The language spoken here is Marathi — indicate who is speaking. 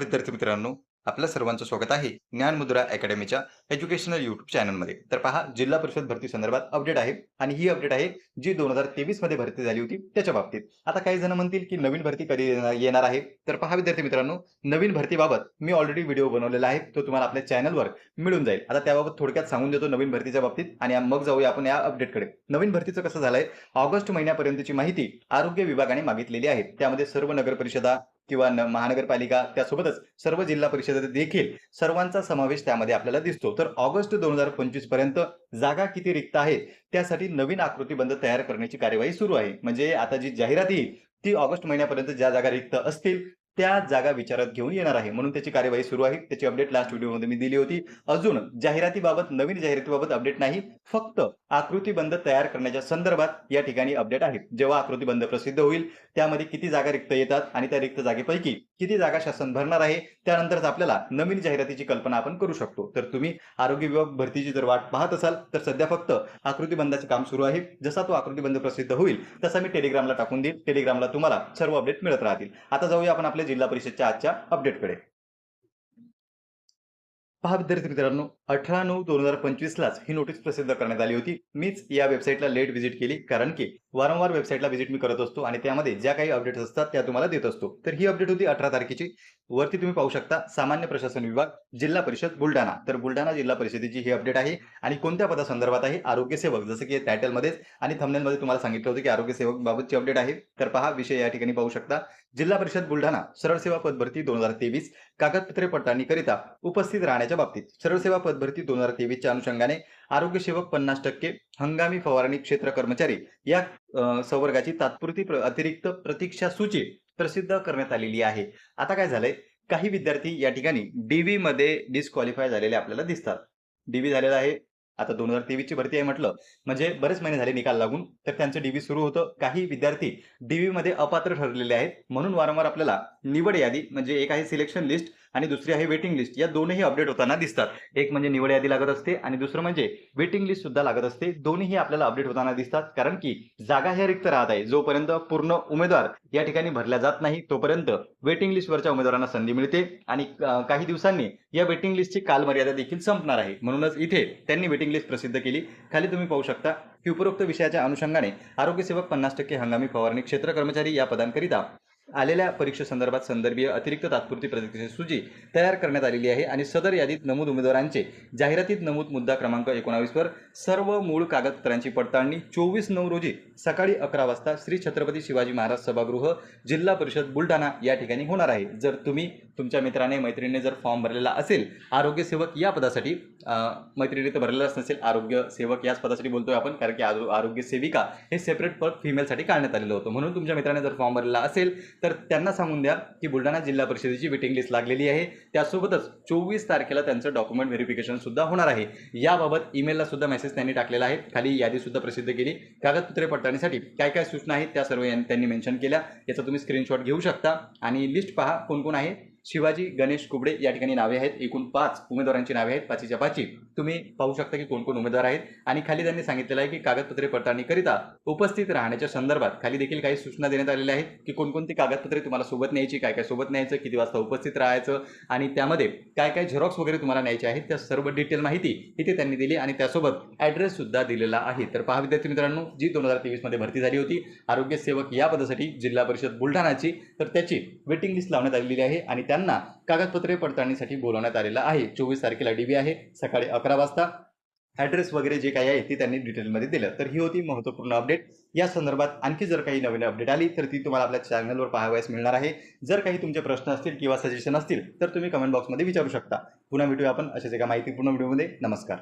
Speaker 1: विद्यार्थी मित्रांनो आपल्या सर्वांचं स्वागत आहे ज्ञानमुद्रा अकॅडमीच्या एज्युकेशनल युट्यूब चॅनलमध्ये. तर पहा जिल्हा परिषद भरती संदर्भात अपडेट आहे आणि ही अपडेट आहे जी दोन हजार तेवीसमध्ये भरती झाली होती त्याच्या बाबतीत. आता काही जण म्हणतील की नवीन भरती कधी येणार- आहे. तर पहा विद्यार्थी मित्रांनो नवीन भरतीबाबत मी ऑलरेडी व्हिडिओ बनवलेला आहे. तो तुम्हाला आपल्या चॅनलवर मिळून जाईल. आता त्याबाबत थोडक्यात सांगून देतो नवीन भरतीच्या बाबतीत आणि मग जाऊया आपण या अपडेटकडे नवीन भरतीचं कसं झालंय? ऑगस्ट महिन्यापर्यंतची माहिती आरोग्य विभागाने मागितलेली आहे. त्यामध्ये सर्व नगर परिषदा किंवा महानगरपालिका त्यासोबतच सर्व जिल्हा परिषद देखील सर्वांचा समावेश त्यामध्ये आपल्याला दिसतो. तर ऑगस्ट दोन हजार पंचवीसपर्यंत जागा किती रिक्त आहेत त्यासाठी नवीन आकृतीबंध तयार करण्याची कार्यवाही सुरू आहे. म्हणजे आता जी जाहिरात येईल ती ऑगस्ट महिन्यापर्यंत ज्या जागा रिक्त असतील त्या जागा विचारात घेऊन येणार आहे. म्हणून त्याची कार्यवाही सुरू आहे. त्याची अपडेट लास्ट व्हिडिओमध्ये मी दिली होती. अजून जाहिरातीबाबत नवीन जाहिरातीबाबत अपडेट नाही. फक्त आकृतीबंध तयार करण्याच्या संदर्भात या ठिकाणी अपडेट आहे जेव्हा आकृतीबंध प्रसिद्ध होईल त्यामध्ये किती जागा रिक्त येतात आणि त्या रिक्त जागेपैकी किती जागा शासन भरणार आहे त्यानंतरच आपल्याला नवीन जाहिरातीची कल्पना आपण करू शकतो. तर तुम्ही आरोग्य विभाग भरतीची जर वाट पाहत असाल तर सध्या फक्त आकृतीबंधाचं काम सुरू आहे. जसा तो आकृतीबंध प्रसिद्ध होईल तसा मी टेलिग्रामला टाकून देईल टेलिग्रामला तुम्हाला सर्व अपडेट मिळत राहतील. आता जाऊया आपण आपल्या जिल्हा परिषदच्या आजच्या अपडेटकडे पहा विद्यार्थी मित्रांनो अठरा नऊ दोन हजार पंचवीसलाच ही नोटीस प्रसिद्ध करण्यात आली होती. मीच या वेबसाईटला लेट व्हिजिट केली कारण की वारंवार वेबसाईटला व्हिजिट मी करत असतो आणि त्यामध्ये ज्या काही अपडेट्स असतात त्या तुम्हाला देत असतो. तर ही अपडेट होती अठरा तारखेची. वरती तुम्ही पाहू शकता सामान्य प्रशासन विभाग जिल्हा परिषद बुलढाणा. तर बुलढाणा जिल्हा परिषदेची ही अपडेट आहे आणि कोणत्या पदासंदर्भात आहे? आरोग्य सेवक जसं की टायटलमध्येच आणि थंबनेलमध्ये तुम्हाला सांगितलं होतं की आरोग्य सेवक बाबतची अपडेट आहे. तर पहा विषय या ठिकाणी पाहू शकता. जिल्हा परिषद बुलढाणा सरळ सेवा पदभरती दोन हजार तेवीस कागदपत्रे पडताळणीकरिता उपस्थित राहण्याच्या बाबतीत सरळ सेवा पदभरती दोन हजार तेवीसच्या अनुषंगाने आरोग्य सेवक पन्नास टक्के हंगामी फवारणी क्षेत्र कर्मचारी या संवर्गाची तात्पुरती अतिरिक्त प्रतीक्षा सूची प्रसिद्ध करण्यात आलेली आहे. आता काय झालंय? काही विद्यार्थी या ठिकाणी डीव्ही मध्ये डिस्क्वालिफाय झालेले आपल्याला दिसतात. डीव्ही झालेला आहे. आता दोन हजार तेवीसची भरती आहे म्हटलं. म्हणजे बरेच महिने झाले निकाल लागून तर त्यांचं डीव्ही सुरू होतं. काही विद्यार्थी डीव्ही मध्ये अपात्र ठरलेले आहेत. म्हणून वारंवार आपल्याला निवड यादी म्हणजे एक आहे सिलेक्शन लिस्ट आणि दुसरी आहे वेटिंग लिस्ट या दोनही अपडेट होताना दिसतात. एक म्हणजे निवड यादी लागत असते आणि दुसरं म्हणजे वेटिंग लिस्ट सुद्धा लागत असते. दोन्हीही आपल्याला अपडेट होताना दिसतात. कारण की जागा ह्या रिक्त राहत आहे. जोपर्यंत पूर्ण उमेदवार या ठिकाणी भरल्या जात नाही तोपर्यंत वेटिंग लिस्टवरच्या उमेदवारांना संधी मिळते आणि काही दिवसांनी या वेटिंग लिस्टची कालमर्यादा देखील संपणार आहे. म्हणूनच इथे त्यांनी वेटिंग लिस्ट प्रसिद्ध केली. खाली तुम्ही पाहू शकता की उपरोक्त विषयाच्या अनुषंगाने आरोग्य सेवक पन्नास टक्के हंगामी फवारणी क्षेत्र कर्मचारी या पदांकरिता आलेल्या परीक्षेसंदर्भात संदर्भीय अतिरिक्त तात्पुरती प्रतिक्रिया सूची तयार करण्यात आलेली आहे आणि सदर यादीत नमूद उमेदवारांचे जाहिरातीत नमूद मुद्दा क्रमांक एकोणावीसवर सर्व मूळ कागदपत्रांची पडताळणी चोवीस नऊ रोजी सकाळी अकरा वाजता श्री छत्रपती शिवाजी महाराज सभागृह जिल्हा परिषद बुलढाणा या ठिकाणी होणार आहे. जर तुम्ही तुमच्या मित्राने मैत्रिणीने जर फॉर्म भरलेला असेल आरोग्य सेवक या पदासाठी मैत्रिणी तर भरलेलाच नसेल आरोग्य सेवक याच पदासाठी बोलतोय आपण कारण की आरो- आरोग्य सेविका हे सेपरेट पद फिमेलसाठी काढण्यात आलेलं होतं. म्हणून तुमच्या मित्राने जर फॉर्म भरलेला असेल तर त्यांना सांगून द्या की बुलढाणा जिल्हा परिषदेची वेटिंग लिस्ट लागलेली आहे. त्यासोबतच चोवीस तारखेला त्यांचं डॉक्युमेंट व्हेरिफिकेशन सुद्धा होणार आहे. याबाबत ईमेलला सुद्धा मेसेज त्यांनी टाकलेला आहे. खाली यादी सुद्धा प्रसिद्ध केली. कागदपत्रे पडताळणीसाठी काय काय सूचना आहेत त्या सर्व त्यांनी मेन्शन केल्या. याचा तुम्ही स्क्रीनशॉट घेऊ शकता. आणि लिस्ट पहा कोण कोण आहे. शिवाजी गणेश कुबडे या ठिकाणी नावे आहेत. एकूण पाच उमेदवारांची नावे आहेत. पाचीच्या पाची. तुम्ही पाहू शकता की कोण कोण उमेदवार आहेत. आणि खाली त्यांनी सांगितलेलं आहे की कागदपत्रे पडताळणीकरिता उपस्थित राहण्याच्या संदर्भात खाली देखील काही सूचना देण्यात आलेल्या आहेत की कोणकोणती कागदपत्रे तुम्हाला सोबत न्यायची काय काय सोबत न्यायचं किती वाजता उपस्थित राहायचं आणि त्यामध्ये काय काय झेरॉक्स वगैरे तुम्हाला न्यायचे आहेत त्या सर्व डिटेल माहिती इथे त्यांनी दिली आणि त्यासोबत ॲड्रेस सुद्धा दिलेला आहे. तर पहा विद्यार्थी मित्रांनो जी दोन हजार तेवीसमध्ये भरती झाली होती आरोग्य सेवक या पदासाठी जिल्हा परिषद बुलढाणाची तर त्याची वेटिंग लिस्ट लावण्यात आलेली आहे आणि त्यांना कागदपत्रे पडताळणीसाठी बोलवण्यात आलेलं आहे. चोवीस तारखेला डीबी आहे. सकाळी अकरा वाजता ॲड्रेस वगैरे जे काही आहे ते त्यांनी डिटेलमध्ये दिलं. तर ही होती महत्त्वपूर्ण अपडेट या संदर्भात आणखी जर काही नवीन अपडेट आली तर ती तुम्हाला आपल्या चॅनलवर पाहावयास मिळणार आहे. जर काही तुमचे प्रश्न असतील किंवा सजेशन असतील तर तुम्ही कमेंट बॉक्समध्ये विचारू शकता. पुन्हा भेटूया आपण अशाच एका माहितीपूर्ण व्हिडिओमध्ये नमस्कार.